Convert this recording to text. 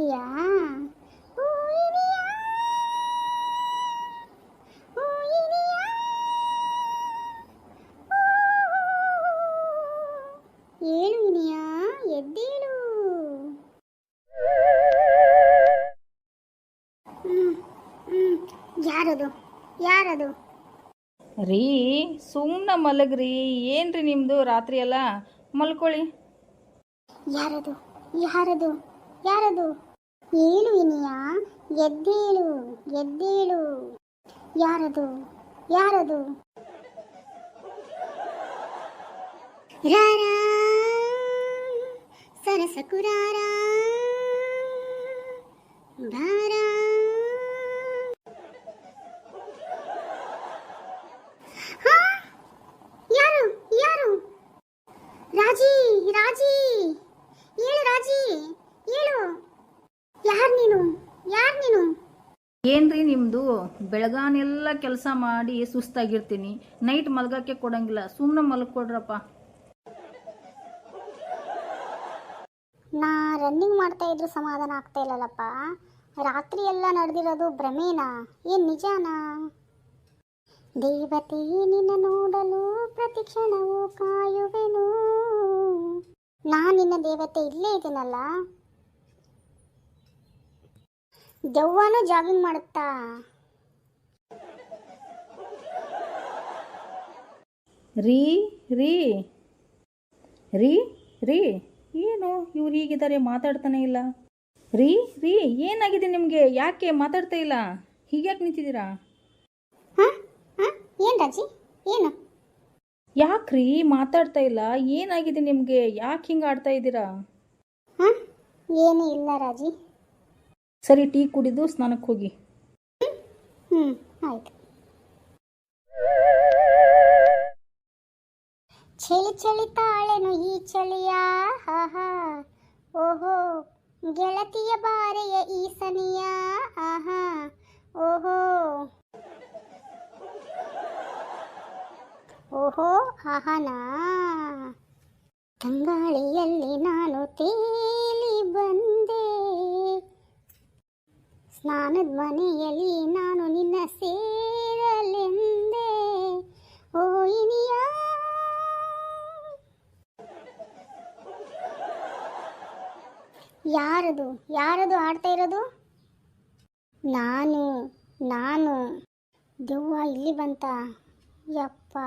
ಇದೆಯಾ? ಏಳು ಇನಿಯ ಎದ್ದೇಳು. ಯಾರದು? ಯಾರದು? ರೀ ಸುಮ್ಮನೆ ಮಲಗ್ರಿ. ಏನ್ರಿ ನಿಮ್ದು ರಾತ್ರಿ ಎಲ್ಲ? ಮಲ್ಕೊಳ್ಳಿ. ಯಾರದು? ಯಾರದು? ಯಾರದು? ಏಳು ಇನಿಯಾ ಎದ್ದೇಳು ಎದ್ದೇಳು. ಯಾರದು ಯಾರದು? ರಾರ ಸರಸಕುರಾರ ಭಾರ ಹಾ? ಯಾರು ಯಾರು ರಾಜಿ ರಾಜಿ ಏಳು ರಾಜಿ ಏಳು ಯಾರು ನೀನು ಯಾರು ನೀನು ಏನ್ರಿ ನಿಮ್ಮದು ಬೆಳಗಾನೆಲ್ಲ ಕೆಲಸ ಮಾಡಿ ಸುಸ್ತಾಗಿರ್ತೀನಿ. ನೈಟ್ ಮಲಗಕ್ಕೆ ಕೊಡಂಗಿಲ್ಲ. ಸುಮ್ಮನೆ ಮಲ್ಕೊಡ್ರಪ್ಪ. ನಾ ರನ್ನಿಂಗ್ ಮಾಡ್ತಾ ಇದ್ರು ಸಮಾಧಾನ ಆಗ್ತಾ ಇಲ್ಲಲ್ಲಪ್ಪ. ರಾತ್ರಿ ಎಲ್ಲ ನಡೆದಿರೋದು ಭ್ರಮೇನಾ? ಏನ್ ನಿಜಾನ? ದೇವತೆ ನಿನ್ನ ನೋಡಲು ಪ್ರತಿ ಕ್ಷಣವೂ ಕಾಯುವೆನು. ನಾ ನಿನ್ನ ದೇವತೆ ಇಲ್ಲೇ ಇದ್ದೀನಲ್ಲ ದೆವ್ವನೂ ಜಾಗಿಂಗ್ ಮಾಡುತ್ತಾ? ರೀ ರೀ ರೀ ರೀ ಏನು ಇವ್ರು ಹೀಗಿದ್ದಾರೆ ಮಾತಾಡ್ತಾನೆ ಇಲ್ಲ? ರೀ ರೀ ಏನಾಗಿದೆ ನಿಮಗೆ? ಯಾಕೆ ಮಾತಾಡ್ತಾ ಇಲ್ಲ? ಹೀಗ್ಯಾಕೆ ನಿಂತಿದ್ದೀರಾ? ಹಾ ಹಾ ಏನ್ ರಾಜಿ? ಏನು? ಯಾಕ್ರಿ ಮಾತಾಡ್ತಾ ಇಲ್ಲ? ಏನಾಗಿದೆ ನಿಮಗೆ? ಯಾಕೆ ಹಿಂಗೆ ಆಡ್ತಾ ಇದ್ದೀರಾ? ಹಾ ಏನೂ ಇಲ್ಲ ರಾಜಿ. ಸರಿ, ಟೀ ಕುಡಿದು ಸ್ನಾನಕ್ಕೆ ಹೋಗಿ. ಹ್ಞೂ ಆಯ್ತು. ಚಳಿ ಚಳಿ ತಾಳೆನು ಈ ಚಳಿಯ ಆಹಾ ಓಹೋ, ಗೆಳತಿಯ ಬಾರೆಯ ಈ ಸನಿಯ ಆಹಾ ಓಹೋ. ಓಹೋ ಆಹನಾ ತಂಗಾಳಿಯಲ್ಲಿ ನಾನು ತೇಲಿ ಬಂದೆ. ಸ್ನಾನದ ಮನೆಯಲ್ಲಿ ನಾನು ನಿನ್ನ ಸೇರಲೆಂದೆ. ಓ, ಇನಿಯ. ಯಾರದು? ಯಾರದು ಆಡ್ತಾ ಇರೋದು? ನಾನು ನಾನು. ದೆವ್ವ ಇಲ್ಲಿ ಬಂತ. ಯಪ್ಪ.